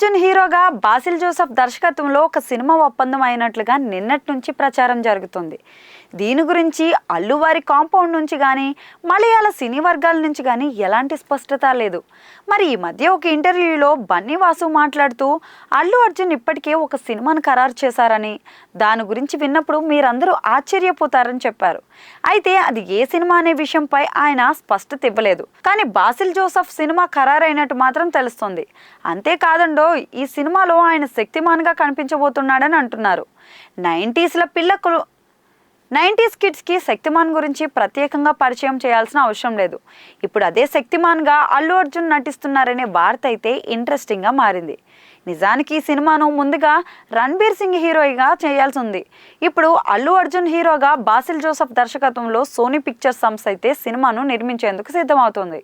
అర్జున్ హీరోగా బాసిల్ జోసఫ్ దర్శకత్వంలో ఒక సినిమా ఒప్పందం అయినట్లుగా నిన్నటి నుంచి ప్రచారం జరుగుతుంది. దీని గురించి అల్లువారి కాంపౌండ్ నుంచి కానీ మలయాళ సినీ వర్గాల నుంచి కానీ ఎలాంటి స్పష్టత లేదు. మరి ఈ మధ్య ఒక ఇంటర్వ్యూలో బన్నీ వాసు మాట్లాడుతూ అల్లు అర్జున్ ఇప్పటికే ఒక సినిమాను ఖరారు చేశారని దాని గురించి విన్నప్పుడు మీరందరూ ఆశ్చర్యపోతారని చెప్పారు. అయితే అది ఏ సినిమా అనే విషయంపై ఆయన స్పష్టత ఇవ్వలేదు. కానీ బాసిల్ జోసఫ్ సినిమా ఖరారైనట్టు మాత్రం తెలుస్తుంది. అంతేకాదండో ఈ సినిమాలో ఆయన శక్తిమాన్గా కనిపించబోతున్నాడని అంటున్నారు. నైంటీస్ల పిల్లకు నైంటీస్ కిడ్స్కి శక్తిమాన్ గురించి ప్రత్యేకంగా పరిచయం చేయాల్సిన అవసరం లేదు. ఇప్పుడు అదే శక్తిమాన్గా అల్లు అర్జున్ నటిస్తున్నారనే వార్త అయితే ఇంట్రెస్టింగ్గా మారింది. నిజానికి ఈ సినిమాను ముందుగా రణ్బీర్ సింగ్ హీరోయిగా చేయాల్సి ఉంది. ఇప్పుడు అల్లు అర్జున్ హీరోగా బాసిల్ జోసఫ్ దర్శకత్వంలో సోనీ పిక్చర్స్ సంస్థ అయితే సినిమాను నిర్మించేందుకు సిద్ధమవుతుంది.